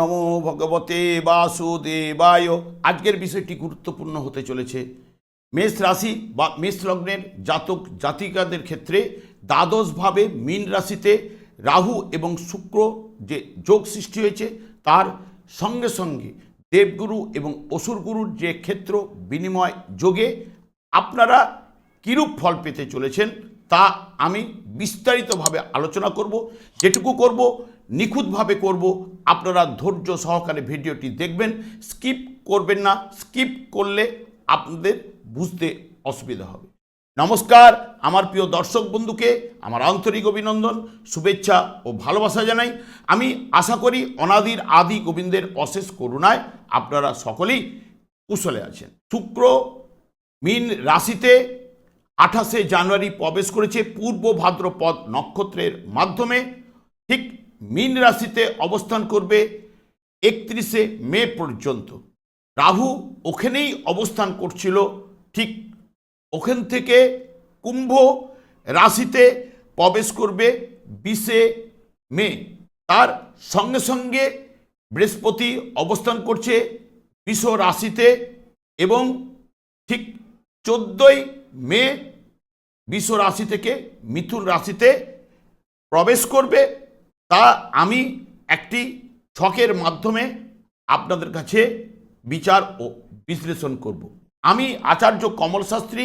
নমো ভগবতে বাসুদেবায়। আজকের বিষয়টি গুরুত্বপূর্ণ হতে চলেছে। মেষ রাশি বা মেষ লগ্নের জাতক জাতিকাদের ক্ষেত্রে দ্বাদশভাবে মীন রাশিতে রাহু এবং শুক্র যে যোগ সৃষ্টি হয়েছে, তার সঙ্গে সঙ্গে দেবগুরু এবং অসুরগুরুর যে ক্ষেত্র বিনিময় যোগে আপনারা কিরূপ ফল পেতে চলেছেন, তা আমি বিস্তারিতভাবে আলোচনা করব। যেটুকু করব নিখুঁতভাবে করব। আপনারা ধৈর্য সহকারে ভিডিওটি দেখবেন। স্কিপ করবেন না। স্কিপ করলে আপনাদের বুঝতে অসুবিধা হবে। নমস্কার। আমার প্রিয় দর্শক বন্ধুকে আমার আন্তরিক অভিনন্দন, শুভেচ্ছা ও ভালোবাসা জানাই। আমি আশা করি অনাদির আদি গোবিন্দের অশেষ করুণায় আপনারা সকলেই কুশলে আছেন। শুক্র মিন রাশিতে আঠাশে জানুয়ারি প্রবেশ করেছে। পূর্ব ভাদ্রপদ নক্ষত্রের মাধ্যমে। ঠিক মীন রাশিতে অবস্থান করবে একত্রিশে মে পর্যন্ত। রাহু ওখানেই অবস্থান করছিল। ঠিক ওখান থেকে কুম্ভ রাশিতে প্রবেশ করবে বিশে মে। তার সঙ্গে সঙ্গে বৃহস্পতি অবস্থান করছে বিষ রাশিতে এবং ঠিক চোদ্দই মে বিষ রাশি থেকে মিথুন রাশিতে প্রবেশ করবে তা আমি একটি ছকের মাধ্যমে আপনাদের কাছে বিচার ও বিশ্লেষণ করব। আমি আচার্য কমল শাস্ত্রী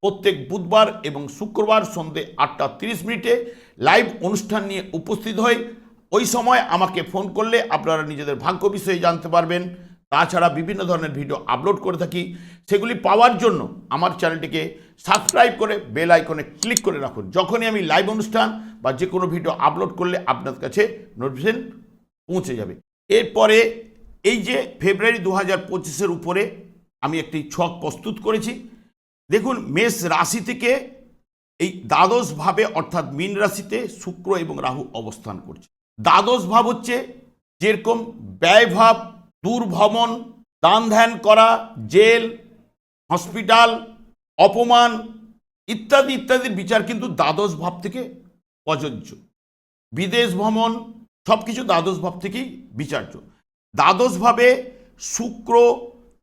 প্রত্যেক বুধবার এবং শুক্রবার সন্ধে আটটা তিরিশ মিনিটে লাইভ অনুষ্ঠান নিয়ে উপস্থিত হই। ওই সময় আমাকে ফোন করলে আপনারা নিজেদের ভাগ্য বিষয়ে জানতে পারবেন। তাছাড়া বিভিন্ন ধরনের ভিডিও আপলোড করে থাকি। সেগুলি পাওয়ার জন্য আমার চ্যানেলটিকে সাবস্ক্রাইব করে বেল আইকনে ক্লিক করে রাখুন। যখনই আমি লাইভ অনুষ্ঠান বা যে কোনো ভিডিও আপলোড করলে আপনার কাছে নোটিফিকেশন পৌঁছে যাবে। এরপরে এই যে ফেব্রুয়ারি দু হাজার পঁচিশের উপরে আমি একটি ছক প্রস্তুত করেছি। দেখুন, মেষ রাশি থেকে এই দ্বাদশ ভাবে অর্থাৎ মীন রাশিতে শুক্র এবং রাহু অবস্থান করছে। দ্বাদশ ভাব হচ্ছে যেরকম ব্যয়ভাব দুর্ভ্রমণ দান ধ্যান করা, জেল, হসপিটাল, অপমান ইত্যাদি ইত্যাদির বিচার কিন্তু দ্বাদশ ভাব থেকে প্রযোজ্য। বিদেশ ভ্রমণ সব কিছু দ্বাদশ ভাব থেকেই বিচার্য। দ্বাদশভাবে শুক্র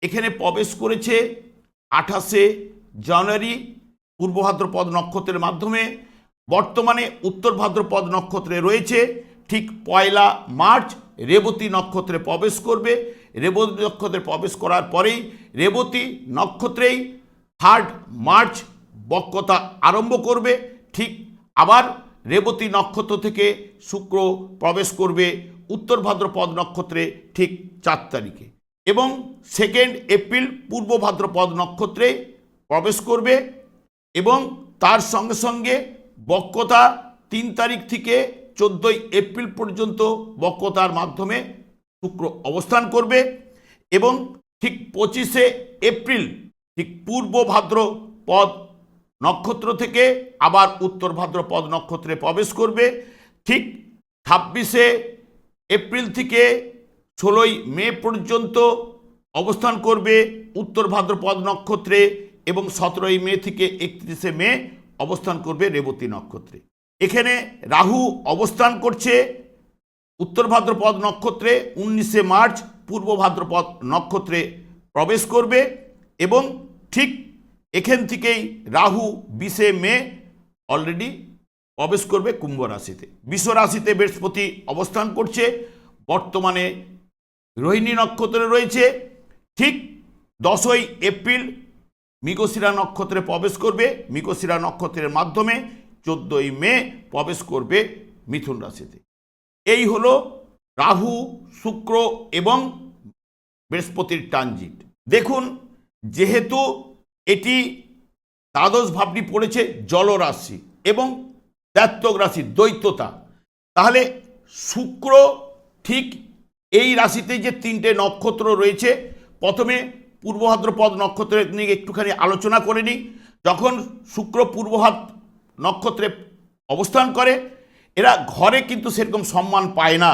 এখানে প্রবেশ করেছে আঠাশে জানুয়ারি পূর্ব ভাদ্রপদ নক্ষত্রের মাধ্যমে। বর্তমানে উত্তর ভাদ্রপদ নক্ষত্রে রয়েছে ঠিক পয়লা মার্চ রেবতী নক্ষত্রে প্রবেশ করবে। রেবতী নক্ষত্রে প্রবেশ করার পরেই রেবতী নক্ষত্রেই থার্ড মার্চ বক্রতা আরম্ভ করবে। ঠিক আবার রেবতী নক্ষত্র থেকে শুক্র প্রবেশ করবে উত্তর ভাদ্রপদ নক্ষত্রে ঠিক চার তারিখে। এবং সেকেন্ড এপ্রিল পূর্ব ভাদ্রপদ নক্ষত্রে প্রবেশ করবে এবং তার সঙ্গে সঙ্গে বক্রতা তিন তারিখ থেকে চোদ্দোই এপ্রিল পর্যন্ত বক্রতার মাধ্যমে শুক্র অবস্থান করবে এবং ঠিক পঁচিশে এপ্রিল, ঠিক পূর্ব ভাদ্রপদ নক্ষত্র থেকে আবার উত্তর ভাদ্রপদ নক্ষত্রে প্রবেশ করবে। ঠিক ছাব্বিশে এপ্রিল থেকে ষোলোই মে পর্যন্ত অবস্থান করবে উত্তর ভাদ্রপদ নক্ষত্রে এবং সতেরোই মে থেকে একত্রিশে মে অবস্থান করবে রেবতী নক্ষত্রে। এখানে রাহু অবস্থান করছে উত্তর ভাদ্রপদ নক্ষত্রে, উনিশে মার্চ পূর্ব ভাদ্রপদ নক্ষত্রে প্রবেশ করবে এবং ঠিক এখান থেকেই রাহু বিশে মে অলরেডি প্রবেশ করবে কুম্ভ রাশিতে। বিশ্ব রাশিতে বৃহস্পতি অবস্থান করছে, বর্তমানে রোহিণী নক্ষত্রে রয়েছে, ঠিক দশই এপ্রিল মৃগশিরা নক্ষত্রে প্রবেশ করবে। মৃগশিরা নক্ষত্রের মাধ্যমে চোদ্দই মে প্রবেশ করবে মিথুন রাশিতে। এই হলো রাহু, শুক্র এবং বৃহস্পতির ট্রানজিট। দেখুন, যেহেতু এটি দ্বাদশ ভাবটি পড়েছে জলরাশি এবং দ্বাত্তক রাশি দ্বৈততা, তাহলে শুক্র ঠিক এই রাশিতে যে তিনটে নক্ষত্র রয়েছে, প্রথমে পূর্ব ভাদ্রপদ নক্ষত্রের নিয়ে একটুখানি আলোচনা করে নিই। যখন শুক্র পূর্বভাদ নক্ষত্রে অবস্থান করে, এরা ঘরে কিন্তু সেরকম সম্মান পায় না।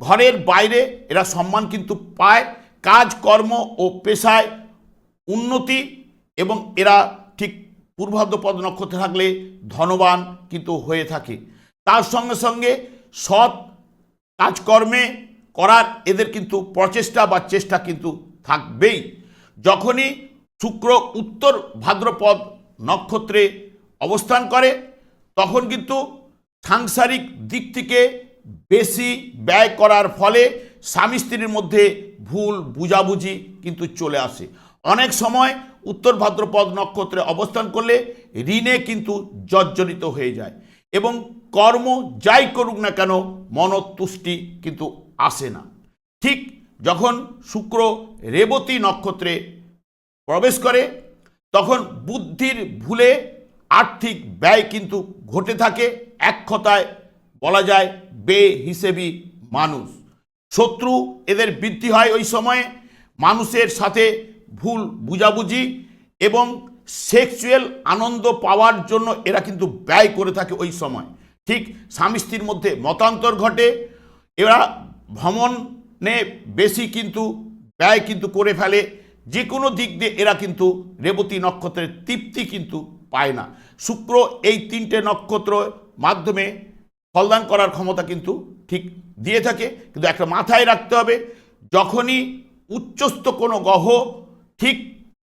ঘরের বাইরে এরা সম্মান কিন্তু পায় কাজকর্ম ও পেশায় উন্নতি এবং এরা ঠিক পূর্বাদ্রপদ নক্ষত্রে থাকলে ধনবান কিন্তু হয়ে থাকে। তার সঙ্গে সঙ্গে সৎ কাজকর্মে করার এদের কিন্তু প্রচেষ্টা বা চেষ্টা কিন্তু থাকবেই। যখনই শুক্র উত্তর ভাদ্রপদ নক্ষত্রে অবস্থান করে, তখন কিন্তু সাংসারিক দিক থেকে বেশি ব্যয় করার ফলে স্বামী স্ত্রীর মধ্যে ভুল বুঝাবুঝি কিন্তু চলে আসে। অনেক সময় উত্তর ভাদ্রপদ নক্ষত্রে অবস্থান করলে ঋণে কিন্তু জর্জরিত হয়ে যায় এবং কর্ম যাই করুক না কেন মনতুষ্টি কিন্তু আসে না। ঠিক যখন শুক্র রেবতী নক্ষত্রে প্রবেশ করে, তখন বুদ্ধির ভুলে আর্থিক ব্যয় কিন্তু ঘটে থাকে, এক কথায় বলা যায় বে হিসেবি মানুষ। শত্রু এদের বৃদ্ধি হয় ওই সময়ে, মানুষের সাথে ভুল বুঝাবুঝি এবং সেক্সুয়াল আনন্দ পাওয়ার জন্য এরা কিন্তু ব্যয় করে থাকে ওই সময়। ঠিক স্বামী স্ত্রীর মধ্যে মতান্তর ঘটে, এরা ভ্রমণে বেশি কিন্তু ব্যয় কিন্তু করে ফেলে যে কোনো দিক দিয়ে এরা কিন্তু রেবতী নক্ষত্রের তৃপ্তি কিন্তু পায় না। শুক্র এই তিনটে নক্ষত্র মাধ্যমে ফলদান করার ক্ষমতা কিন্তু ঠিক দিয়ে থাকে, কিন্তু একটা মাথায় রাখতে হবে, যখনই উচ্চস্থ কোনো গ্রহ ঠিক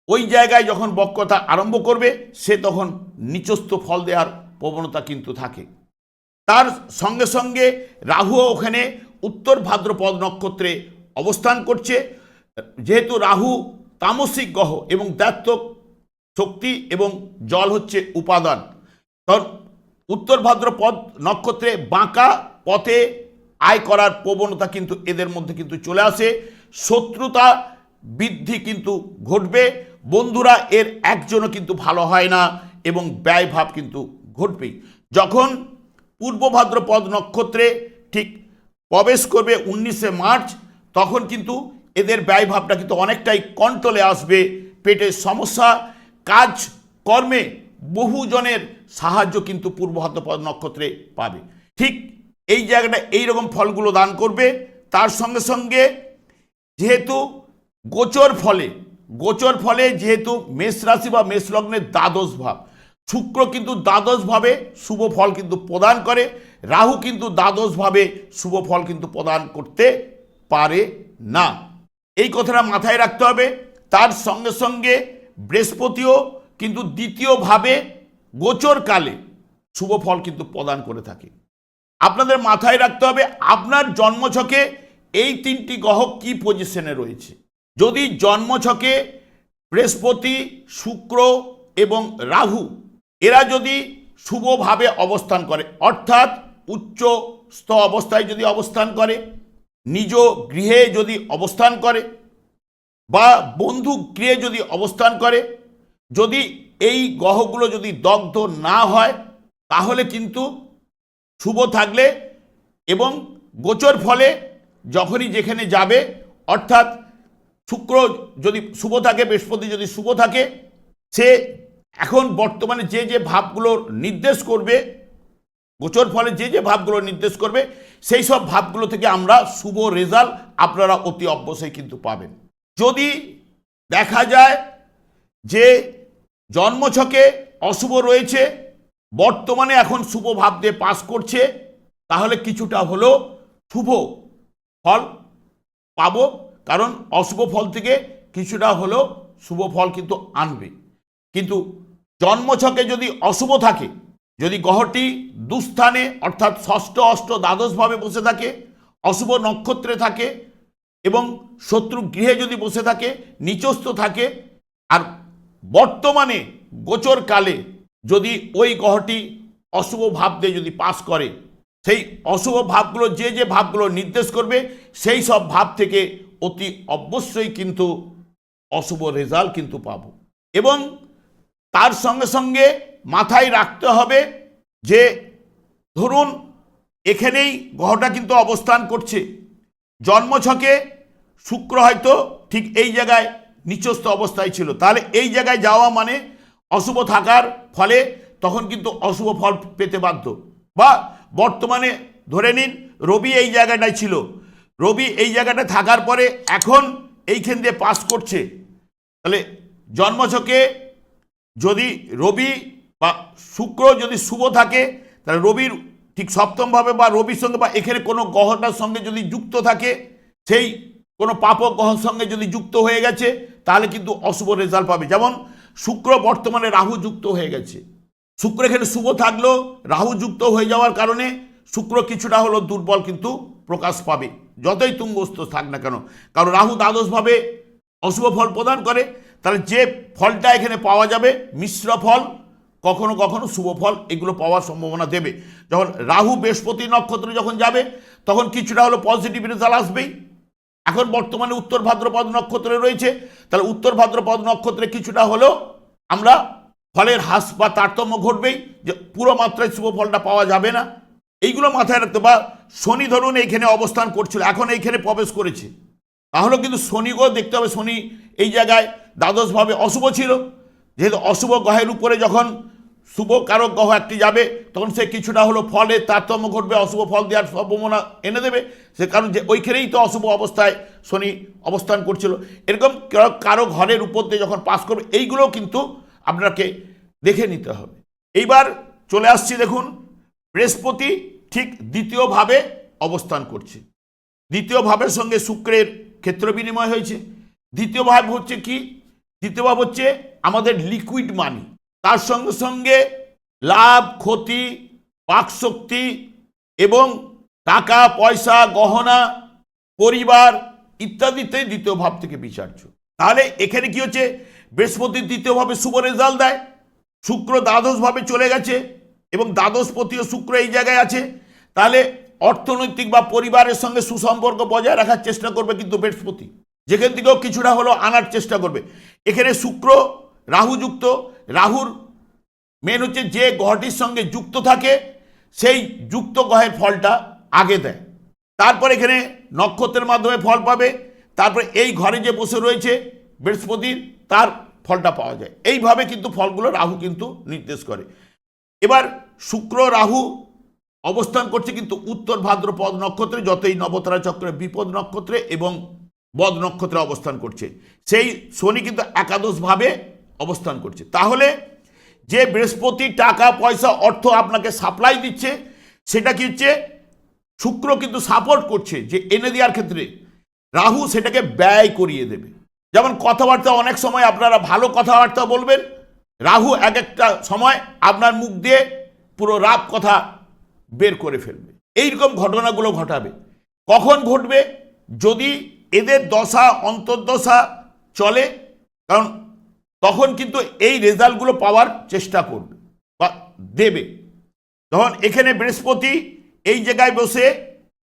ওই জায়গায় যখন বক্রতা আরম্ভ করবে, সে তখন নিচস্থ ফল দেওয়ার প্রবণতা কিন্তু থাকে। তার সঙ্গে সঙ্গে রাহুও ওখানে উত্তর ভাদ্রপদ নক্ষত্রে অবস্থান করছে। যেহেতু রাহু তামসিক গ্রহ এবং দ্বাত্মক শক্তি এবং জল হচ্ছে উপাদান। কারণ উত্তর ভাদ্রপদ নক্ষত্রে বাঁকা পথে আয় করার প্রবণতা কিন্তু এদের মধ্যে কিন্তু চলে আসে। শত্রুতা বৃদ্ধি কিন্তু ঘটবে, বন্ধুরা এর একজনও কিন্তু ভালো হয় না এবং ব্যয়ভাব কিন্তু ঘটবেই। যখন পূর্ব ভাদ্রপদ নক্ষত্রে ঠিক প্রবেশ করবে উনিশে মার্চ, তখন কিন্তু এদের ব্যয়ভাবটা কিন্তু অনেকটাই কন্ট্রোলে আসবে, পেটের সমস্যা কাজ কর্মে বহুজনের সাহায্য কিন্তু পূর্ব ভাদ্রপদ নক্ষত্রে পাবে। ঠিক এই জায়গাটা এইরকম ফলগুলো দান করবে। তার সঙ্গে সঙ্গে যেহেতু গোচর ফলে গোচর ফলে যেহেতু মেষ রাশি বা মেষ লগ্নের দ্বাদশ ভাব, শুক্র কিন্তু দ্বাদশ ভাবে শুভ ফল কিন্তু প্রদান করে, রাহু কিন্তু দ্বাদশ ভাবে শুভ ফল কিন্তু প্রদান করতে পারে না। এই কথাটা মাথায় রাখতে হবে। তার সঙ্গে সঙ্গে বৃহস্পতিও কিন্তু দ্বিতীয়ভাবে গোচরকালে শুভ ফল কিন্তু প্রদান করে থাকে। আপনাদের মাথায় রাখতে হবে, আপনার জন্মছকে এই তিনটি গ্রহ কি পজিশনে রয়েছে? যদি জন্মছকে বৃহস্পতি, শুক্র এবং রাহু, এরা যদি শুভভাবে অবস্থান করে, অর্থাৎ উচ্চ স্থ অবস্থায় যদি অবস্থান করে, নিজ গৃহে যদি অবস্থান করে বা বন্ধু গৃহে যদি অবস্থান করে, যদি এই গ্রহগুলো যদি দগ্ধ না হয়, তাহলে কিন্তু শুভ থাকলে এবং গোচর ফলে যখনই যেখানে যাবে, অর্থাৎ শুক্র যদি শুভ থাকে, বৃহস্পতি যদি শুভ থাকে, সে এখন বর্তমানে যে যে ভাবগুলো নির্দেশ করবে, গোচর ফলে যে যে ভাবগুলো নির্দেশ করবে, সেই সব ভাবগুলো থেকে আমরা শুভ রেজাল্ট আপনারা অতি অবশ্যই কিন্তু পাবেন। যদি দেখা যায় যে জন্মছকে অশুভ রয়েছে, বর্তমানে এখন শুভ ভাব দিয়ে পাস করছে, তাহলে কিছুটা হলেও শুভ ফল পাবো, কারণ অশুভ ফল থেকে কিছুটা হলেও শুভ ফল কিন্তু আনবে। কিন্তু জন্মছকে যদি অশুভ থাকে, যদি গ্রহটি দুস্থানে অর্থাৎ ষষ্ঠ, অষ্ট দ্বাদশভাবে বসে থাকে, অশুভ নক্ষত্রে থাকে এবং শত্রু গৃহে যদি বসে থাকে, নিচস্থ থাকে, আর বর্তমানে গোচর কালে যদি ওই গ্রহটি অশুভ ভাব দিয়ে যদি পাস করে, সেই অশুভ ভাবগুলো যে যে ভাবগুলো নির্দেশ করবে, সেই সব ভাব থেকে অতি অবশ্যই কিন্তু অশুভ রেজাল্ট কিন্তু পাব। এবং তার সঙ্গে সঙ্গে মাথায় রাখতে হবে যে, ধরুন, এখানেই গ্রহটা কিন্তু অবস্থান করছে। জন্মছকে শুক্র হয়তো ঠিক এই জায়গায় নিচস্থ অবস্থায় ছিল। তাহলে এই জায়গায় যাওয়া মানে অশুভ থাকার ফলে তখন কিন্তু অশুভ ফল পেতে বাধ্য। বা বর্তমানে ধরে নিন রবি এই জায়গাটায় ছিল। রবি এই জায়গাটা থাকার পরে এখন এইখান দিয়ে পাস করছে। তাহলে জন্মছকে যদি রবি বা শুক্র যদি শুভ থাকে, তাহলে রবির ঠিক সপ্তমভাবে বা রবির সঙ্গে বা এখানে কোনো গ্রহটার সঙ্গে যদি যুক্ত থাকে, সেই কোনো পাপক গ্রহর সঙ্গে যদি যুক্ত হয়ে গেছে, তাহলে কিন্তু অশুভ রেজাল্ট পাবে। যেমন শুক্র বর্তমানে রাহু যুক্ত হয়ে গেছে। শুক্র এখানে শুভ থাকলেও রাহু যুক্ত হয়ে যাওয়ার কারণে শুক্র কিছুটা হলো দুর্বল কিন্তু প্রকাশ পাবে। যতই তুঙ্গস্থ থাক না কেন। কারণ রাহু দ্বাদশভাবে অশুভ ফল প্রদান করে। তাহলে যে ফলটা এখানে পাওয়া যাবে, মিশ্র ফল কখনো কখনো শুভ ফল এগুলো পাওয়ার সম্ভাবনা দেবে। যখন রাহু বৃহস্পতি নক্ষত্রে যখন যাবে, তখন কিছুটা হলো পজিটিভ রেজাল্ট আসবেই। এখন বর্তমানে উত্তর ভাদ্রপদ নক্ষত্রে রয়েছে। তাহলে উত্তর ভাদ্রপদ নক্ষত্রে কিছুটা হলেও আমরা ফলের হ্রাস বা তারতম্য ঘটবেই, যে পুরো মাত্রায় শুভ ফলটা পাওয়া যাবে না। এইগুলো মাথায় রাখতে বা শনি ধরুন এইখানে অবস্থান করছিল, এখন এইখানে প্রবেশ করেছে। তাহলেও কিন্তু শনিকেও দেখতে হবে। শনি এই জায়গায় দ্বাদশভাবে অশুভ ছিল। যেহেতু অশুভ গ্রহের উপরে যখন শুভ কারক গ্রহ একটি যাবে, তখন সে কিছুটা হলো ফলে তারতম্য ঘটবে, অশুভ ফল দেওয়ার সম্ভাবনা এনে দেবে। সে কারণ যে ওইখানেই তো অশুভ অবস্থায় শনি অবস্থান করছিল। এরকম কারো- ঘরের উপর দিয়ে যখন পাস করবে এইগুলোও কিন্তু আপনাকে দেখে নিতে হবে। এইবার চলে আসছি দেখুন, বৃহস্পতি ঠিক দ্বিতীয়ভাবে অবস্থান করছে। দ্বিতীয় ভাবের সঙ্গে শুক্রের ক্ষেত্র বিনিময় হয়েছে। দ্বিতীয় ভাব হচ্ছে কি? দ্বিতীয় ভাব হচ্ছে আমাদের লিকুইড মানি তার সঙ্গে সঙ্গে লাভ, ক্ষতি বাকশক্তি এবং টাকা, পয়সা, গহনা, পরিবার ইত্যাদিতে দ্বিতীয় ভাব থেকে বিচার্য। তাহলে এখানে কি হচ্ছে? বৃহস্পতি দ্বিতীয়ভাবে শুভ রেজাল্ট দেয়, শুক্র দ্বাদশভাবে চলে গেছে এবং দ্বাদশপতি ও শুক্র এই জায়গায় আছে। তাহলে অর্থনৈতিক বা পরিবারের সঙ্গে সুসম্পর্ক বজায় রাখার চেষ্টা করবে কিন্তু বৃহস্পতি। যেখান থেকেও কিছুটা হলো আনার চেষ্টা করবে। এখানে শুক্র রাহু যুক্ত, রাহুর মেন হচ্ছে যে গ্রহটির সঙ্গে যুক্ত থাকে, সেই যুক্ত গ্রহের ফলটা আগে দেয়। তারপর এখানে নক্ষত্রের মাধ্যমে ফল পাবে, তারপরে এই ঘরে যে বসে রয়েছে বৃহস্পতির তার ফলটা পাওয়া যায়। এইভাবে কিন্তু ফলগুলো রাহু কিন্তু নির্দেশ করে। এবার শুক্র, রাহু অবস্থান করছে কিন্তু উত্তর ভাদ্রপদ নক্ষত্রে, যতই নবতারা চক্রে বিপদ নক্ষত্রে এবং বদ নক্ষত্রে অবস্থান করছে। সেই শনি কিন্তু একাদশভাবে অবস্থান করছে। তাহলে যে বৃহস্পতি টাকা, পয়সা, অর্থ আপনাকে সাপ্লাই দিচ্ছে, সেটা কি হচ্ছে? শুক্র কিন্তু সাপোর্ট করছে যে এনে দেওয়ার ক্ষেত্রে। রাহু সেটাকে ব্যয় করিয়ে দেবে। যেমন কথাবার্তা অনেক সময় আপনারা ভালো কথাবার্তা বলবেন, রাহু এক একটা সময় আপনার মুখ দিয়ে পুরো রাপ কথা বের করে ফেলবে। এইরকম ঘটনাগুলো ঘটাবে। কখন ঘটবে? যদি এদের দশা, অন্তর্দশা চলে, কারণ তখন কিন্তু এই রেজাল্টগুলো পাওয়ার চেষ্টা করবে বা দেবে। তখন এখানে বৃহস্পতি এই জায়গায় বসে,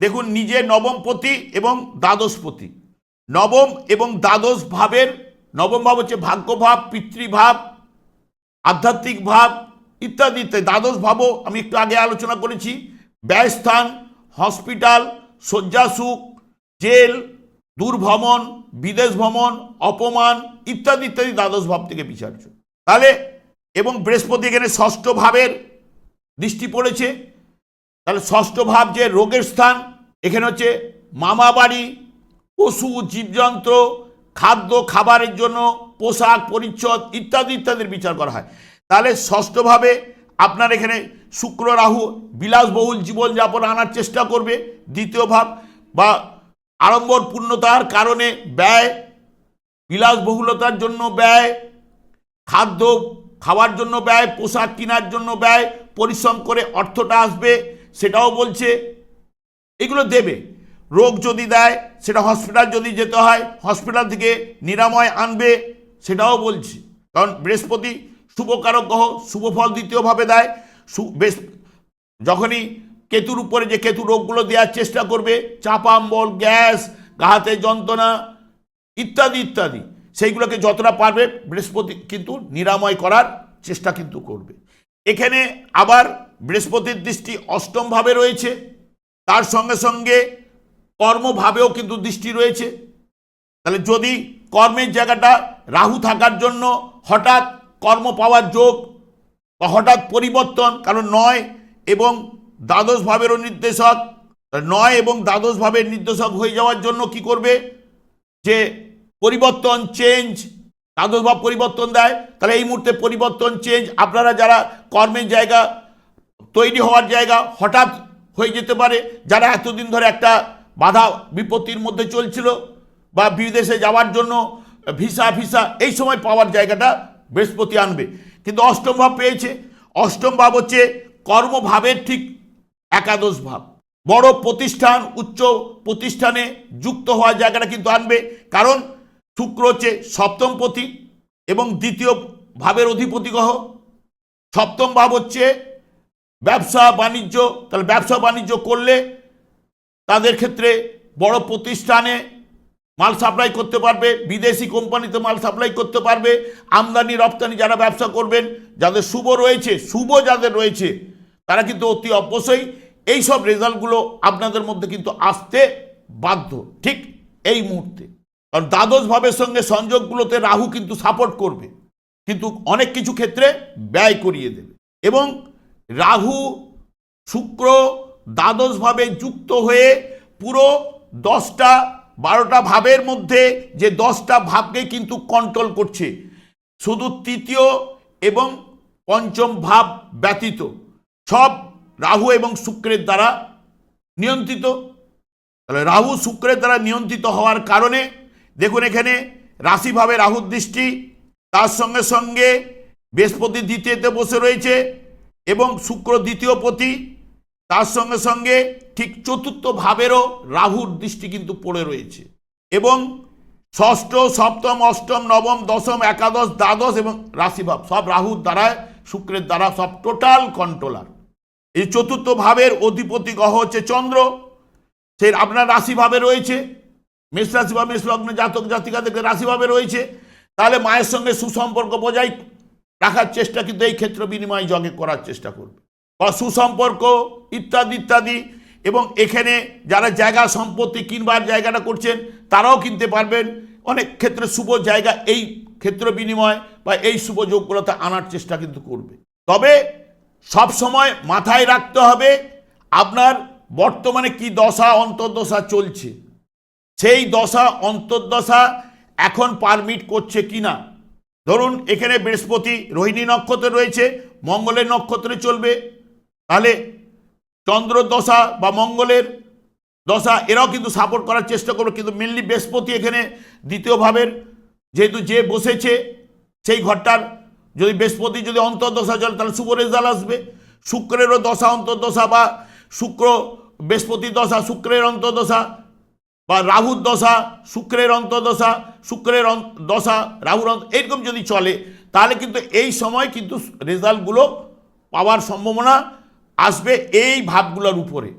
দেখুন নিজে নবমপতি এবং দ্বাদশপতি। নবম এবং দ্বাদশ ভাবের, নবম ভাব হচ্ছে ভাগ্যভাব, পিতৃভাব, আধ্যাত্মিক ভাব ইত্যাদি ইত্যাদি। দ্বাদশ ভাবও আমি একটু আগে আলোচনা করেছি। ব্যয়স্থান হসপিটাল, শয্যাসুখ, জেল দূরভ্রমণ, বিদেশ ভ্রমণ, অপমান ইত্যাদি ইত্যাদি দ্বাদশ ভাব থেকে বিচার্য। তাহলে, এবং বৃহস্পতি এখানে ষষ্ঠ ভাবের দৃষ্টি পড়েছে। তাহলে ষষ্ঠ ভাব যে রোগের স্থান, এখানে হচ্ছে মামা বাড়ি পশু, জীবজন্তু, খাদ্য, খাবারের জন্য পোশাক, পরিচ্ছদ ইত্যাদি, ইত্যাদির বিচার করা হয়। তাহলে ষষ্ঠভাবে আপনার এখানে শুক্র, রাহু, বিলাসবহুল জীবনযাপন আনার চেষ্টা করবে। দ্বিতীয় ভাব বা আড়ম্বর পূর্ণতার কারণে ব্যয়, বিলাসবহুলতার জন্য ব্যয়, খাদ্য খাওয়ার জন্য ব্যয়, পোশাক কেনার জন্য ব্যয়, পরিশ্রম করে অর্থটা আসবে, সেটাও বলছে। এগুলো দেবে। রোগ যদি দেয়, সেটা হসপিটাল যদি যেতে হয় হসপিটাল থেকে নিরাময় আনবে, সেটাও বলছি। কারণ বৃহস্পতি শুভকারক গ্রহ শুভ ফল দ্বিতীয়ভাবে দেয় যখনই কেতুর উপরে যে কেতু রোগগুলো দেওয়ার চেষ্টা করবে চাপা অম্বল গ্যাস গাহাতে যন্ত্রণা ইত্যাদি ইত্যাদি। সেইগুলোকে যতটা পারবে বৃহস্পতি কিন্তু নিরাময় করার চেষ্টা কিন্তু করবে। এখানে আবার বৃহস্পতির দৃষ্টি অষ্টমভাবে রয়েছে। তার সঙ্গে সঙ্গে কর্মভাবেও কিন্তু দৃষ্টি রয়েছে। তাহলে যদি কর্মের জায়গাটা রাহু থাকার জন্য হঠাৎ কর্ম পাওয়ার যোগ বা হঠাৎ পরিবর্তন, কারণ নয় এবং দ্বাদশ ভাবেরও নির্দেশক নয় এবং দ্বাদশ ভাবের নির্দেশক হয়ে যাওয়ার জন্য কি করবে? যে পরিবর্তন চেঞ্জ দ্বাদশ ভাব পরিবর্তন দেয়। তাহলে এই মুহূর্তে পরিবর্তন চেঞ্জ আপনারা যারা কর্মের জায়গা তৈরি হওয়ার জায়গা হঠাৎ হয়ে যেতে পারে, যারা এতদিন ধরে একটা বাধা বিপত্তির মধ্যে চলছিল বা বিদেশে যাওয়ার জন্য ভিসা ভিসা, এই সময় পাওয়ার জায়গাটা বৃহস্পতি আনবে। কিন্তু অষ্টম ভাব পেয়েছে। অষ্টম ভাব হচ্ছে কর্মভাবের ঠিক একাদশ ভাব। বড় প্রতিষ্ঠান, উচ্চ প্রতিষ্ঠানে যুক্ত হওয়ার জায়গাটা কিন্তু আনবে। কারণ শুক্র হচ্ছে সপ্তম পতি এবং দ্বিতীয় ভাবের অধিপতি গ্রহ। সপ্তম ভাব হচ্ছে ব্যবসা, বাণিজ্য। তাহলে ব্যবসা, বাণিজ্য করলে তাদের ক্ষেত্রে বড় প্রতিষ্ঠানে মাল সাপ্লাই করতে পারবে, বিদেশি কোম্পানিতে মাল সাপ্লাই করতে পারবে। আমদানি, রপ্তানি যারা ব্যবসা করবেন, যাদের শুভ রয়েছে, শুভ যাদের রয়েছে, তারা কিন্তু অতি অবশ্যই এই সব রেজাল্টগুলো আপনাদের মধ্যে কিন্তু আসতে বাধ্য, ঠিক এই মুহূর্তে। কারণ দ্বাদশ ভাবের সঙ্গে সংযোগগুলোতে রাহু কিন্তু সাপোর্ট করবে, কিন্তু অনেক কিছু ক্ষেত্রে ব্যয় করিয়ে দেবে। এবং রাহু, শুক্র দ্বাদশভাবে যুক্ত হয়ে পুরো দশটা, বারোটা ভাবের মধ্যে যে দশটা ভাবকে কিন্তু কন্ট্রোল করছে, শুধু তৃতীয় এবং পঞ্চম ভাব ব্যতীত। সব রাহু এবং শুক্রের দ্বারা নিয়ন্ত্রিত। তাহলে রাহু শুক্রের দ্বারা নিয়ন্ত্রিত হওয়ার কারণে দেখুন এখানে রাশিভাবে রাহুর দৃষ্টি, তার সঙ্গে সঙ্গে বৃহস্পতি দ্বিতীয়তে বসে রয়েছে এবং শুক্র দ্বিতীয় পতি, তার সঙ্গে সঙ্গে ঠিক চতুর্থ ভাবেরও রাহুর দৃষ্টি কিন্তু পড়ে রয়েছে এবং ষষ্ঠ, সপ্তম, অষ্টম, নবম, দশম, একাদশ, দ্বাদশ এবং রাশিভাব সব রাহুর দ্বারা শুক্রের দ্বারা সব টোটাল কন্ট্রোলার এই চতুর্থ ভাবের অধিপতি গ্রহ হচ্ছে চন্দ্র। সেই আপনার রাশিভাবে রয়েছে। মেষ রাশি বা মেষ লগ্ন জাতক জাতিকাদের রাশিভাবে রয়েছে। তাহলে মায়ের সঙ্গে সুসম্পর্ক বজায় রাখার চেষ্টা কিন্তু এই ক্ষেত্র বিনিময় জগে করার চেষ্টা করবে। বা সুসম্পর্ক ইত্যাদি ইত্যাদি এবং এখানে যারা জায়গা সম্পত্তি কিনবার জায়গাটা করছেন, তারাও কিনতে পারবেন। অনেক ক্ষেত্রে শুভ জায়গা এই ক্ষেত্র বিনিময় বা এই শুভ যোগগুলোতে আনার চেষ্টা কিন্তু করবে। তবে সব সময় মাথায় রাখতে হবে আপনার বর্তমানে কি দশা, অন্তর্দশা চলছে। সেই দশা, অন্তর্দশা এখন পারমিট করছে কিনা? ধরুন, এখানে বৃহস্পতি রোহিণী নক্ষত্রে রয়েছে, মঙ্গলের নক্ষত্রে চলবে। তাহলে চন্দ্র দশা বা মঙ্গলের দশা, এরাও কিন্তু সাপোর্ট করার চেষ্টা করবে। কিন্তু মেনলি বৃহস্পতি এখানে দ্বিতীয় ভাবের, যেহেতু যে বসেছে, সেই ঘরটার যদি বৃহস্পতি যদি অন্তর্দশা চলে, তাহলে শুভ রেজাল্ট আসবে। শুক্রেরও দশা অন্তর্দশা বা শুক্র বৃহস্পতি দশা, শুক্রের অন্তর্দশা বা রাহুর দশা, শুক্রের অন্তর্দশা, শুক্রের দশা, রাহুর এরকম যদি চলে, তাহলে কিন্তু এই সময় কিন্তু রেজাল্টগুলো পাওয়ার সম্ভাবনা আসবে এই ভাবগুলোর উপরে।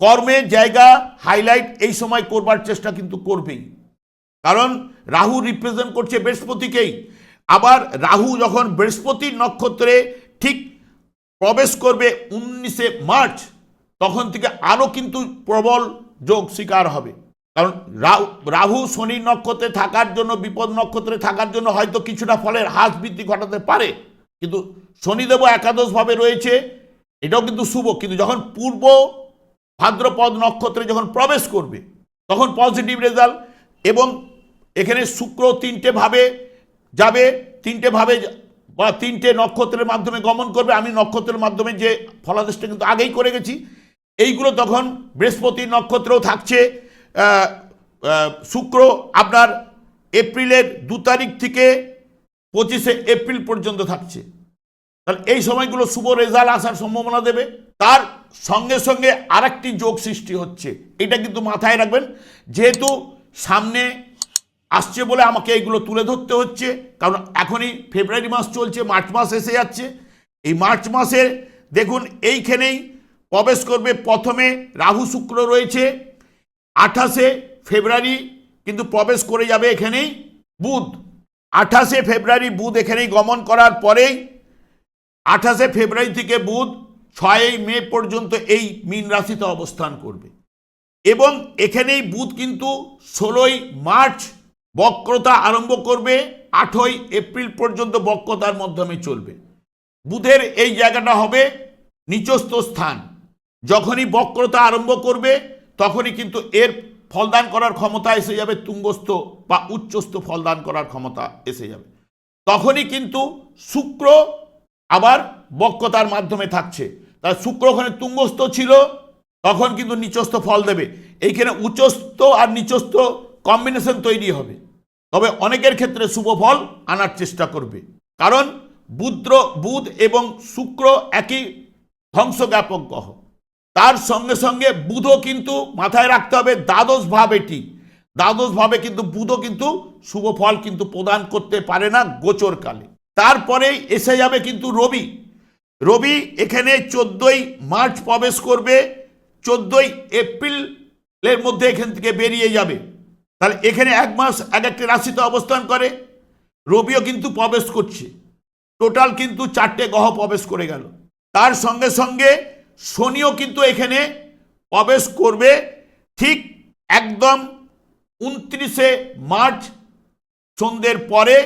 কর্মের জায়গা হাইলাইট এই সময় করবার চেষ্টা কিন্তু করবেই। কারণ রাহু রিপ্রেজেন্ট করছে বৃহস্পতিকেই। আবার রাহু যখন বৃহস্পতির নক্ষত্রে ঠিক প্রবেশ করবে উনিশে মার্চ, তখন থেকে আরও কিন্তু প্রবল যোগ শিকার হবে। কারণ রাহু শনি নক্ষত্রে থাকার জন্য, বিপদ নক্ষত্রে থাকার জন্য হয়তো কিছুটা ফলের হ্রাস বৃদ্ধি ঘটাতে পারে। কিন্তু শনিদেব একাদশভাবে রয়েছে, এটাও কিন্তু শুভ। কিন্তু যখন পূর্ব ভাদ্রপদ নক্ষত্রে যখন প্রবেশ করবে, তখন পজিটিভ রেজাল্ট এবং এখানে শুক্র তিনটে ভাবে যাবে, তিনটে ভাবে বা তিনটে নক্ষত্রের মাধ্যমে গমন করবে, আমি নক্ষত্রের মাধ্যমে যে ফলাদেশটা কিন্তু আগেই করে গেছি। এইগুলো তখন বৃহস্পতি নক্ষত্রও থাকছে। শুক্র আপনার এপ্রিলের দু তারিখ থেকে পঁচিশে এপ্রিল পর্যন্ত থাকছে। তাহলে এই সময়গুলো শুভ রেজাল্ট আসার সম্ভাবনা দেবে। তার সঙ্গে সঙ্গে আরেকটি যোগ সৃষ্টি হচ্ছে। এটা কিন্তু মাথায় রাখবেন। যেহেতু সামনে আসছে বলে আমাকে এইগুলো তুলে ধরতে হচ্ছে। কারণ এখনই ফেব্রুয়ারি মাস চলছে, মার্চ মাস এসে যাচ্ছে। এই মার্চ মাসের দেখুন, এইখানেই প্রবেশ করবে। প্রথমে রাহু শুক্র রয়েছে, আঠাশে ফেব্রুয়ারি কিন্তু প্রবেশ করে যাবে এখানেই বুধ। আঠাশে ফেব্রুয়ারি বুধ এখানেই গমন করার পরেই আঠাশে ফেব্রুয়ারি থেকে বুধ ছয়ই মে পর্যন্ত এই মীন রাশিতে অবস্থান করবে। এবং এখানেই বুধ কিন্তু ষোলোই মার্চ বক্রতা আরম্ভ করবে আঠই এপ্রিল পর্যন্ত বক্রতার মাধ্যমে চলবে। বুধের এই জায়গাটা হবে নিচস্থ স্থান। যখনই বক্রতা আরম্ভ করবে, তখনই কিন্তু এর ফলদান করার ক্ষমতা এসে যাবে, তুঙ্গস্থ বা উচ্চস্থ ফলদান করার ক্ষমতা এসে যাবে। তখনই কিন্তু শুক্র আবার বক্রতার মাধ্যমে থাকছে। তার শুক্র ওখানে তুঙ্গস্থ ছিল, তখন কিন্তু নিচস্থ ফল দেবে। এইখানে উচ্চস্থ আর নিচস্থ কম্বিনেশন তৈরি হবে। তবে অনেকের ক্ষেত্রে শুভ ফল আনার চেষ্টা করবে। কারণ বুদ্র, বুধ এবং শুক্র একই ধ্বংসজ্ঞাপক গ্রহ। তার সঙ্গে সঙ্গে বুধও কিন্তু মাথায় রাখতে হবে দ্বাদশ ভাব এটি। দ্বাদশ ভাবে কিন্তু বুধও কিন্তু শুভ ফল কিন্তু প্রদান করতে পারে না গোচর কালে তারপরেই এসে যাবে কিন্তু রবি। রবি এখানে চোদ্দই মার্চ প্রবেশ করবে, চোদ্দই এপ্রিলের মধ্যে এখান থেকে বেরিয়ে যাবে। তাহলে এখানে এক মাস এক একটি রাশিতে অবস্থান করে। রবিও কিন্তু প্রবেশ করছে। টোটাল কিন্তু চারটে গ্রহ প্রবেশ করে গেল। তার সঙ্গে সঙ্গে শনিও কিন্তু এখানে প্রবেশ করবে ঠিক একদম উনত্রিশে মার্চ সন্ধ্যের পরে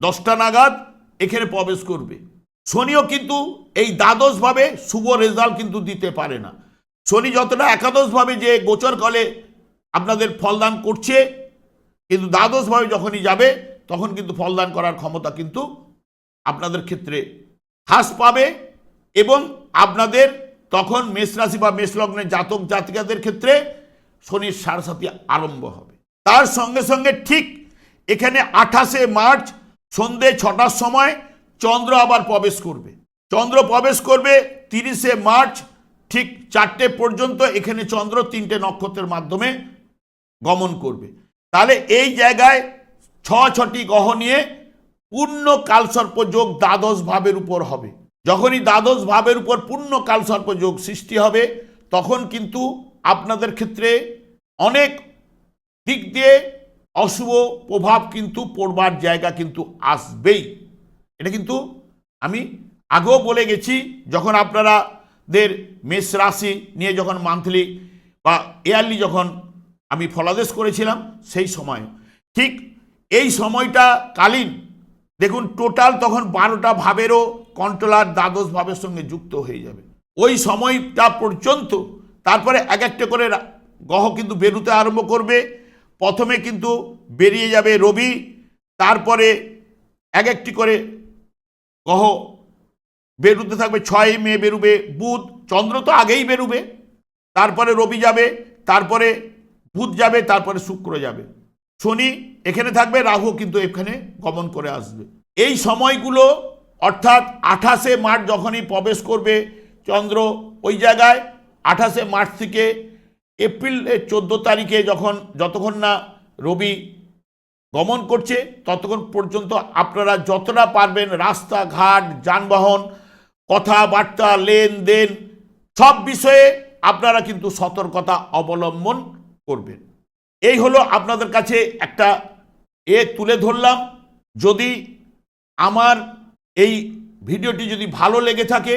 দশটা নাগাদ এখানে প্রবেশ করবে। শনিও কিন্তু এই দ্বাদশভাবে শুভ রেজাল্ট কিন্তু দিতে পারে না। শনি যতটা একাদশভাবে যে গোচর কলে আপনাদের ফলদান করছে, কিন্তু দ্বাদশভাবে যখনই যাবে, তখন কিন্তু ফলদান করার ক্ষমতা কিন্তু আপনাদের ক্ষেত্রে হ্রাস পাবে এবং আপনাদের তখন মেষ রাশি বা মেষ লগ্নের জাতক জাতিকাদের ক্ষেত্রে শনির সারসাথী আরম্ভ হবে। তার সঙ্গে সঙ্গে ঠিক এখানে আঠাশে মার্চ সন্ধে ছটার সময় চন্দ্র আবার প্রবেশ করবে। চন্দ্র প্রবেশ করবে তিরিশে মার্চ ঠিক চারটে পর্যন্ত, এখানে চন্দ্র তিনটে নক্ষত্রের মাধ্যমে গমন করবে। তাহলে এই জায়গায় ছ ছটি গ্রহ নিয়ে পূর্ণ কালসর্প যোগ দ্বাদশ ভাবের উপর হবে। যখনই দ্বাদশ ভাবের উপর পূর্ণ কালসর্প যোগ সৃষ্টি হবে, তখন কিন্তু আপনাদের ক্ষেত্রে অনেক দিক দিয়ে অশুভ প্রভাব কিন্তু পড়বার জায়গা কিন্তু আসবেই। এটা কিন্তু আমি আগেও বলে গেছি, যখন আপনারা দের মেষ রাশি নিয়ে যখন মান্থলি বা ইয়ারলি যখন আমি ফলাদেশ করেছিলাম সেই সময়। ঠিক এই সময়টা কালীন, দেখুন টোটাল তখন বারোটা ভাবেরও কন্ট্রোলার দ্বাদশ ভাবের সঙ্গে যুক্ত হয়ে যাবে। ওই সময়টা পর্যন্ত তারপরে এক একটা করে গ্রহ কিন্তু বেরুতে আরম্ভ করবে। প্রথমে কিন্তু বেরিয়ে যাবে রবি, তারপরে এক একটি করে গ্রহ বেরুতে থাকবে, ছয় মে বেরোবে বুধ, চন্দ্র তো আগেই বেরোবে। তারপরে রবি যাবে, তারপরে বুধ যাবে, তারপরে শুক্র যাবে। শনি এখানে থাকবে, রাহু কিন্তু এখানে গমন করে আসবে। এই সময়গুলো, অর্থাৎ আঠাশে মার্চ যখনই প্রবেশ করবে, চন্দ্র ওই জায়গায়, আঠাশে মার্চ থেকে এপ্রিলের চোদ্দ তারিখে যখন যতক্ষণ না রবি গমন করছে, ততক্ষণ পর্যন্ত আপনারা যতটা পারবেন রাস্তাঘাট, যানবাহন, কথাবার্তা, লেনদেন, সব বিষয়ে আপনারা কিন্তু সতর্কতা অবলম্বন করবেন এই হলো আপনাদের কাছে একটা এ তুলে ধরলাম। যদি আমার এই ভিডিওটি যদি ভালো লেগে থাকে,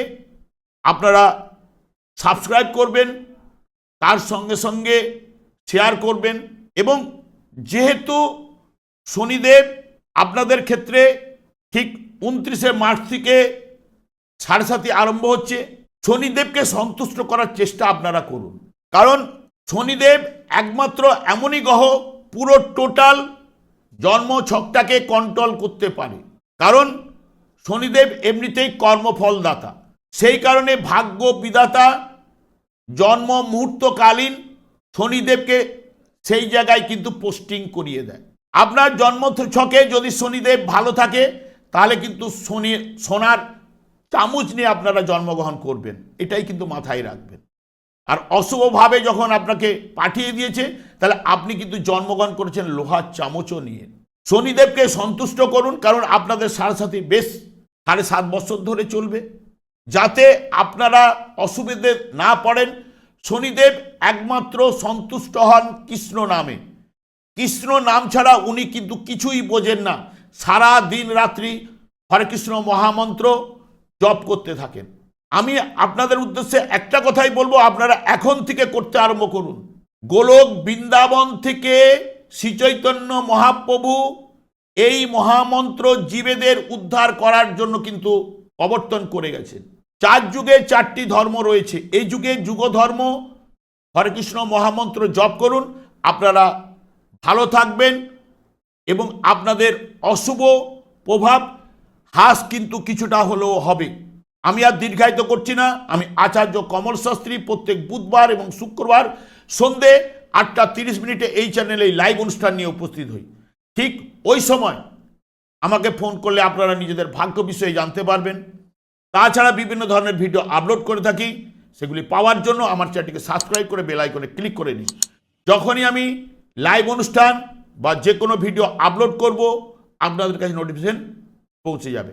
আপনারা সাবস্ক্রাইব করবেন, তার সঙ্গে সঙ্গে শেয়ার করবেন এবং যেহেতু শনিদেব আপনাদের ক্ষেত্রে ঠিক উনত্রিশে মার্চ থেকে সাড়ে সাতই আরম্ভ হচ্ছে, শনিদেবকে সন্তুষ্ট করার চেষ্টা আপনারা করুন। কারণ শনিদেব একমাত্র এমনই গ্রহ পুরো টোটাল জন্ম ছকটাকে কন্ট্রোল করতে পারে। কারণ শনিদেব এমনিতেই কর্মফলদাতা। সেই কারণে ভাগ্য বিধাতা জন্ম মুহূর্তকালীন শনিদেবকে সেই জায়গায় কিন্তু পোস্টিং করিয়ে দেয়। আপনার জন্ম ছকে যদি শনিদেব ভালো থাকে, তাহলে কিন্তু শনি, সোনার চামচ নিয়ে আপনারা জন্মগ্রহণ করবেন। এটাই কিন্তু মাথায় রাখবেন। আর অশুভভাবে যখন আপনাকে পাঠিয়ে দিয়েছে, তাহলে আপনি কিন্তু জন্মগ্রহণ করেছেন লোহার চামচও নিয়ে। শনিদেবকে সন্তুষ্ট করুন, কারণ আপনাদের সাথে বেশ সাড়ে সাত বছর ধরে চলবে। যাতে আপনারা অসুবিধে না পড়েন, শনিদেব একমাত্র সন্তুষ্ট হন কৃষ্ণ নামে। কৃষ্ণ নাম ছাড়া উনি কিন্তু কিছুই বোঝেন না। সারা দিন রাত্রি হরে কৃষ্ণ মহামন্ত্র জপ করতে থাকেন। আমি আপনাদের উদ্দেশ্যে একটা কথাই বলব, আপনারা এখন থেকে করতে আরম্ভ করুন। গোলক বৃন্দাবন থেকে শ্রীচৈতন্য মহাপ্রভু এই মহামন্ত্র জীবেদের উদ্ধার করার জন্য কিন্তু প্রবর্তন করে গেছেন। চার যুগে চারটি ধর্ম রয়েছে। এই যুগে যুগ ধর্ম হরে কৃষ্ণ মহামন্ত্র জপ করুন, আপনারা ভালো থাকবেন এবং আপনাদের অশুভ প্রভাব হ্রাস কিন্তু কিছুটা হলেও হবে। আমি আর দীর্ঘায়িত করছি না। আমি আচার্য কমল শাস্ত্রী প্রত্যেক বুধবার এবং শুক্রবার সন্ধে আটটা তিরিশ মিনিটে এই চ্যানেলে লাইভ অনুষ্ঠান নিয়ে উপস্থিত হই। ঠিক ওই সময় আমাকে ফোন করলে আপনারা নিজেদের ভাগ্য বিষয়ে জানতে পারবেন। তাছাড়া বিভিন্ন ধরনের ভিডিও আপলোড করে থাকি। সেগুলি পাওয়ার জন্য আমার চ্যানেলটিকে সাবস্ক্রাইব করে বেল আইকনে ক্লিক করে নিই যখনই আমি লাইভ অনুষ্ঠান বা যে কোনো ভিডিও আপলোড করব, আপনাদের কাছে নোটিফিকেশন পৌঁছে যাবে।